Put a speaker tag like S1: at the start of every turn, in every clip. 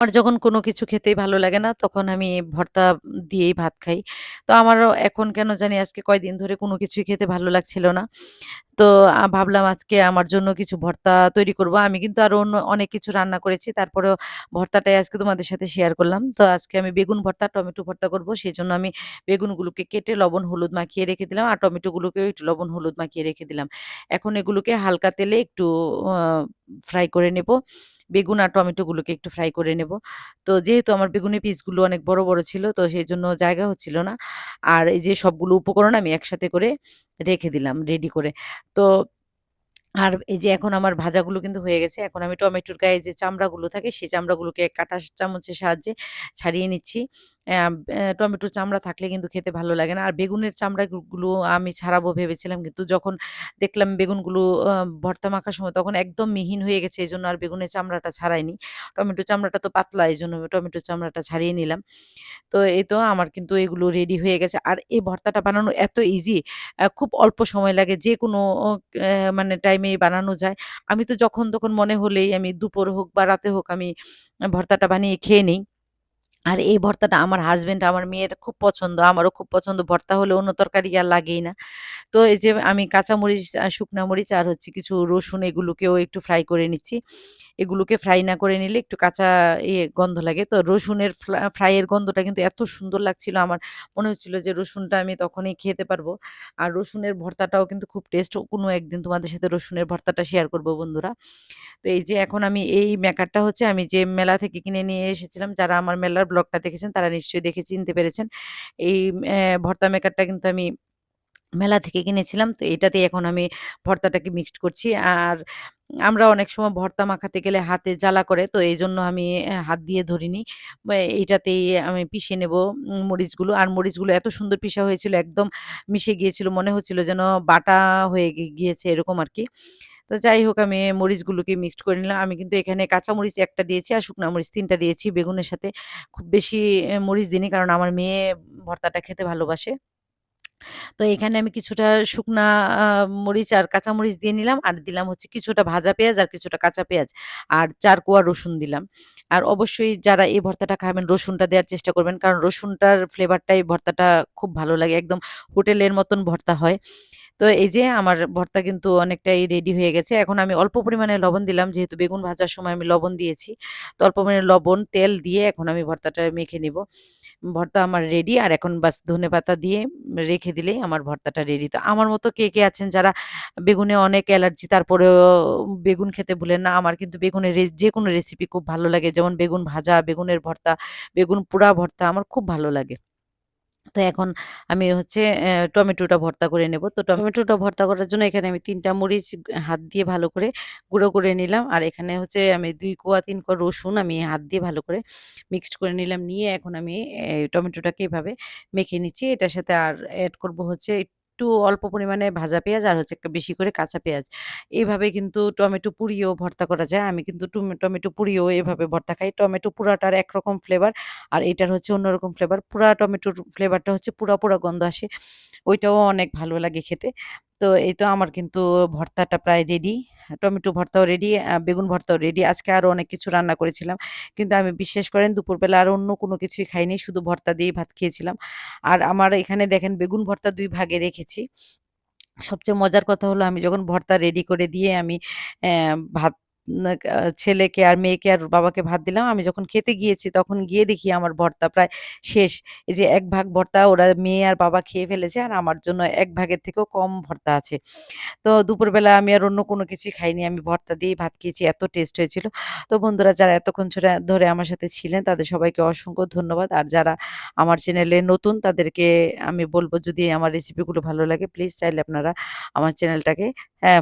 S1: আমার যখন কোনো কিছু খেতেই ভালো লাগে না, তখন আমি ভর্তা দিয়েই ভাত খাই। তো আমারও এখন কেন জানি আজকে কয়দিন ধরে কোনো কিছুই খেতে ভালো লাগছিল না। তো ভাবলাম আজকে আমার জন্য কিছু ভর্তা তৈরি করব। আমি কিন্তু আরও অন্য অনেক কিছু রান্না করেছি। তারপরেও ভর্তাটাই আজকে তোমাদের সাথে শেয়ার করলাম। তো আজকে আমি বেগুন ভর্তা, টমেটো ভর্তা করব। সেই জন্য আমি বেগুনগুলোকে কেটে লবণ, হলুদ মাখিয়ে রেখে দিলাম। আর টমেটোগুলোকেও একটু লবণ, হলুদ মাখিয়ে রেখে দিলাম। এখন এগুলোকে হালকা তেলে একটু ফ্রাই করে নেব। বেগুন আর টমেটোগুলোকে একটু ফ্রাই করে নেব। তো যেহেতু আমার বেগুনের পিসগুলো অনেক বড়, বড় ছিল তো সেই জন্য জায়গা হচ্ছিল না। আর এই যে সবগুলো উপকরণ আমি একসাথে করে রেখে দিলাম রেডি করে। তো আর এই যে এখন আমার ভাজাগুলো কিন্তু হয়ে গেছে। এখন আমি টমেটোর গায়ে যে চামড়াগুলো থাকে সেই চামড়াগুলোকে কাঁটা চামচের সাহায্যে ছাড়িয়ে নিচ্ছি। টমেটোর চামড়া থাকলে কিন্তু খেতে ভালো লাগে না। আর বেগুনের চামড়াগুলো আমি ছাড়াবো ভেবেছিলাম কিন্তু যখন দেখলাম বেগুনগুলো ভর্তা মাখার সময় তখন একদম মিহিন হয়ে গেছে এই জন্য আর বেগুনের চামড়াটা ছাড়াইনি। টমেটোর চামড়াটা তো পাতলা এই জন্য টমেটোর চামড়াটা ছাড়িয়ে নিলাম। তো এই তো আমার কিন্তু এগুলো রেডি হয়ে গেছে। আর এই ভর্তাটা বানানো এত ইজি খুব অল্প সময় লাগে। যে কোনো মানে টাইমে বানানো যায়। আমি তো যখন তখন মনে হলেই আমি দুপুর হোক বা রাতে হোক আমি ভর্তাটা বানিয়ে খেয়ে নেই। আর এই ভর্তাটা আমার হাসব্যান্ড, আমার মেয়ের খুব পছন্দ। আমারও খুব পছন্দ। ভর্তা হলে অন্য তরকারি আর লাগেই না। তো এই যে আমি কাঁচামরিচ, আ শুকনা মরিচ আর হচ্ছে কিছু রসুন এগুলোকেও একটু ফ্রাই করে নিচ্ছি। এগুলোকে ফ্রাই না করে নিলে একটু কাঁচা ইয়ে গন্ধ লাগে। তো রসুনের ফ্লা ফ্রাই গন্ধটা কিন্তু এত সুন্দর লাগছিল আমার মনে হচ্ছিল যে রসুনটা আমি তখনই খেতে পারব। আর রসুনের ভর্তাটাও কিন্তু খুব টেস্ট। কোনো একদিন তোমাদের সাথে রসুনের ভর্তাটা শেয়ার করব বন্ধুরা। তো এই যে এখন আমি এই মেকারটা হচ্ছে আমি যে মেলা থেকে কিনে নিয়ে এসেছিলাম। যারা আমার মেলার ব্লগটা দেখেছেন, তারা নিশ্চয়ই দেখে চিনতে পেরেছেন। এই ভর্তা মেকারটা কিন্তু আমি মেলা থেকে কিনেছিলাম। তো এটাতেই এখন আমি ভর্তাটাকে মিক্সড করছি। আর আমরা অনেক সময় ভর্তা মাখাতে গেলে হাতে জ্বালা করে। তো এই জন্য আমি হাত দিয়ে ধরিনি। এইটাতেই আমি পিষে নেব মরিচগুলো। আর মরিচগুলো এত সুন্দর পিষা হয়েছিল, একদম মিশে গিয়েছিল। মনে হচ্ছিল যেন বাটা হয়ে গিয়েছে, এরকম আরকি। তো যাই হোক আমি মরিচগুলোকে মিক্সড করে নিলাম। আমি কিন্তু এখানে কাঁচা মরিচ ১ টা দিয়েছি আর শুকনা মরিচ তিনটা দিয়েছি বেগুনের সাথে। খুব বেশি মরিচ দিইনি কারণ আমার মেয়ে ভর্তাটা খেতে ভালোবাসে। তো এখানে আমি কিছুটা শুকনা মরিচ আর কাঁচা মরিচ দিয়ে নিলাম। আর দিলাম হচ্ছে কিছুটা ভাজা পেঁয়াজ আর কিছুটা কাঁচা পেঁয়াজ। আর ৪ কোয়া রসুন দিলাম। আর অবশ্যই যারা এই ভর্তাটা খাবেন, রসুনটা দেওয়ার চেষ্টা করবেন। কারণ রসুনটার ফ্লেভারটাই ভর্তাটা খুব ভালো লাগে। একদম হোটেলের মতন ভর্তা হয়। তো এই যে আমার ভর্তা কিন্তু অনেকটাই রেডি হয়ে গেছে। এখন আমি অল্প পরিমাণে লবণ দিলাম যেহেতু বেগুন ভাজার সময় আমি লবণ দিয়েছি। তো অল্প পরিমাণে লবণ, তেল দিয়ে এখন আমি ভর্তাটা মেখে নিব। ভর্তা আমার রেডি আর এখন বাস ধনেপাতা দিয়ে রেখে দিলেই আমার ভর্তাটা রেডি। তো আমার মতো কে, কে আছেন যারা বেগুনে অনেক অ্যালার্জি তারপরেও বেগুন খেতে ভুলেন না। আমার কিন্তু বেগুনের যে কোনো রেসিপি খুব ভালো লাগে। যেমন বেগুন ভাজা, বেগুনের ভর্তা, বেগুন পোড়া ভর্তা আমার খুব ভালো লাগে। তো এখন আমি হচ্ছে টমেটোটা ভর্তা করে নেব। তো টমেটোটা ভর্তা করার জন্য এখানে আমি তিনটা মরিচ হাত দিয়ে ভালো করে গুঁড়ো করে নিলাম। আর এখানে হচ্ছে আমি দুই কোয়া, তিন কোয়া রসুন আমি হাত দিয়ে ভালো করে মিক্সড করে নিলাম। নিয়ে এখন আমি টমেটোটাকে এভাবে মেখে নিচ্ছি। এটার সাথে আর অ্যাড করব হচ্ছে একটু অল্প পরিমাণে ভাজা পেঁয়াজ আর হচ্ছে বেশি করে কাঁচা পেঁয়াজ। এইভাবে কিন্তু টমেটো পুরিও ভর্তা করা যায়। আমি কিন্তু টুমে, টমেটো পুরিও এভাবে ভর্তা খাই। টমেটো পুরাটার একরকম ফ্লেভার আর এটার হচ্ছে অন্যরকম ফ্লেভার। পুরা টমেটোর ফ্লেভারটা হচ্ছে পুরা পুরা গন্ধ আসে। ওইটাও অনেক ভালো লাগে খেতে। তো এই তো আমার কিন্তু ভর্তাটা প্রায় রেডি। টমেটো ভর্তাও রেডি, বেগুন ভর্তাও রেডি। আজকে আরও অনেক কিছু রান্না করেছিলাম। কিন্তু আমি বিশ্বাস করেন দুপুরবেলা আর অন্য কোনো কিছুই খাইনি। শুধু ভর্তা দিয়েই ভাত খেয়েছিলাম। আর আমার এখানে দেখেন বেগুন ভর্তা দুই ভাগে রেখেছি। সবচেয়ে মজার কথা হলো আমি যখন ভর্তা রেডি করে দিয়ে আমি ভাত ছেলেকে আর মেয়েকে আর বাবাকে ভাত দিলাম। আমি যখন খেতে গিয়েছি তখন গিয়ে দেখি আমার ভর্তা প্রায় শেষ। এই যে ১ ভাগ ভর্তা ওরা মেয়ে আর বাবা খেয়ে ফেলেছে আর আমার জন্য ১ ভাগের থেকেও কম ভর্তা আছে। তো দুপুরবেলা আমি আর অন্য কোনো কিছুই খাইনি। আমি ভর্তা দিয়েই ভাত খেয়েছি। এত টেস্ট হয়েছিল। তো বন্ধুরা যারা এতক্ষণ ছরে ধরে আমার সাথে ছিলেন তাদের সবাইকে অসংখ্য ধন্যবাদ। আর যারা আমার চ্যানেলে নতুন তাদেরকে আমি বলব যদি আমার রেসিপিগুলো ভালো লাগে প্লিজ চাইলে আপনারা আমার চ্যানেলটাকে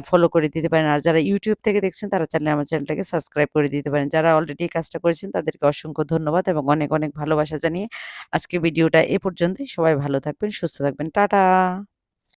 S1: ফলো করে দিতে পারেন। আর যারা ইউটিউব থেকে দেখছেন তারা চ্যানেল আমার চ্যানেলটাকে সাবস্ক্রাইব করে দিতে পারেন। যারা অলরেডি কাজটা করেছেন তাদেরকে অসংখ্য ধন্যবাদ এবং অনেক, অনেক ভালোবাসা জানিয়ে আজকে ভিডিওটা এ পর্যন্তই। সবাই ভালো থাকবেন, সুস্থ থাকবেন। টাটা।